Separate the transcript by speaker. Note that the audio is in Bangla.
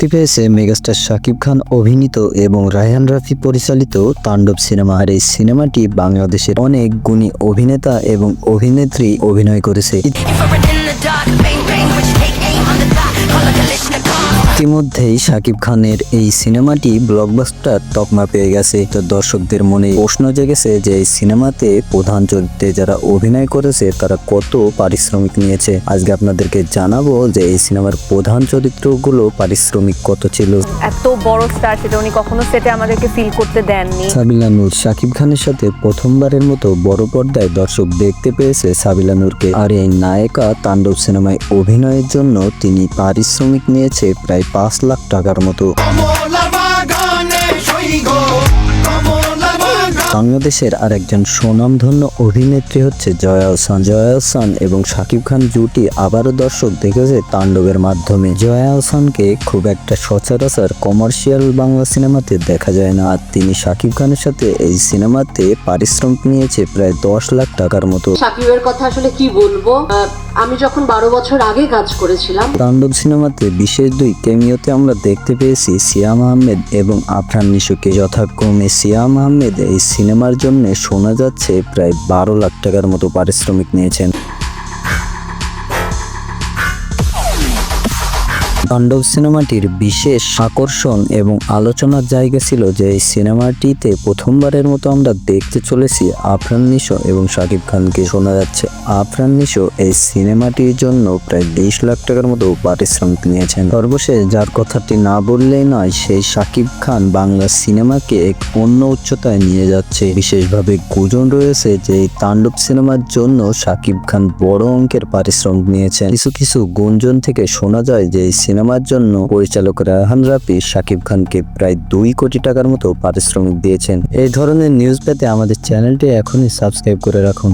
Speaker 1: মুক্তি পেয়েছে মেগাস্টার শাকিব খান অভিনীত এবং রায়হান রাফি পরিচালিত তাণ্ডব সিনেমা আর এই সিনেমাটি বাংলাদেশের অনেক গুণী অভিনেতা এবং অভিনেত্রী অভিনয় করেছে। ইতিমধ্যেই শাকিব খানের এই সিনেমাটি ব্লকবাস্টার তকমা পেয়ে গেছে। তো দর্শকদের মনে প্রশ্ন জেগেছে যে এই সিনেমাতে প্রধান চরিত্রে যারা অভিনয় করেছে তারা কত পারিশ্রমিক নিয়েছে? আজকে আপনাদেরকে জানাব যে এই সিনেমার প্রধান চরিত্রগুলো পারিশ্রমিক কত ছিল।
Speaker 2: এত বড় স্টার সেটা উনি কখনো সেটে আমাদেরকে ফিল করতে দেননি।
Speaker 1: সাবিলা নূর শাকিব খানের সাথে প্রথমবারের মতো বড় পর্দায় দর্শক দেখতে পেয়েছে সাবিলা নূরকে। আর এই নায়িকা তাণ্ডব সিনেমায় অভিনয়ের জন্য তিনি পারিশ্রমিক নিয়েছে প্রায় পাঁচ লাখ টাকার মতো। বাংলাদেশের আরেকজন সুনামধন্য অভিনেত্রী হচ্ছে জয়া হোসান জয়া হোসান এবং শাকিব খান জুটি আবারও দর্শক দেখেছে তাণ্ডবের মাধ্যমে। জয়া হোসানকে খুব একটা সচরাচর কমার্শিয়াল বাংলা সিনেমাতে দেখা যায় না। আর তিনি শাকিব খানের সাথে এই সিনেমাতে পারিশ্রমিক নিয়েছে প্রায় দশ লাখ টাকার মতো।
Speaker 3: সাকিবের কথা আসলে কি বলব? আমি যখন বারো বছর আগে কাজ করেছিলাম,
Speaker 1: তাণ্ডব সিনেমাতে বিশেষ দুই কেমিওতে আমরা দেখতে পেয়েছি সিয়াম আহমেদ এবং আফরান নিশুকে। যথাক্রমে সিয়াম আহমেদ এই সিনেমার জন্য শোনা যাচ্ছে প্রায় বারো লাখ টাকার মতো পারিশ্রমিক নিয়েছেন। তাণ্ডব সিনেমাটির বিশেষ আকর্ষণ এবং আলোচনার জায়গা ছিল যে এই সিনেমাটিতে প্রথমবারের মতো আমরা দেখতে চলেছি আফরান নিশো এবং শাকিব খানকে। শোনা যাচ্ছে, আফরান নিশো এই সিনেমাটির জন্য প্রায় বিশ লাখ টাকার মতো পারিশ্রমিক নিয়েছেন। সর্বশেষ যার কথাটি না বললেই নয় সেই শাকিব খান বাংলা সিনেমাকে এক অন্য উচ্চতায় নিয়ে যাচ্ছে। বিশেষভাবে গুজন রয়েছে যে তাণ্ডব সিনেমার জন্য শাকিব খান বড় অঙ্কের পারিশ্রমিক নিয়েছেন। কিছু কিছু গুঞ্জন থেকে শোনা যায় যে এই সিনেমার জন্য পরিচালকরা রায়হান রাফি শাকিব খানকে প্রায় দুই কোটি টাকার মতো পারিশ্রমিক দিয়েছেন। এই ধরনের নিউজ পেতে আমাদের চ্যানেলটি এখনই সাবস্ক্রাইব করে রাখুন।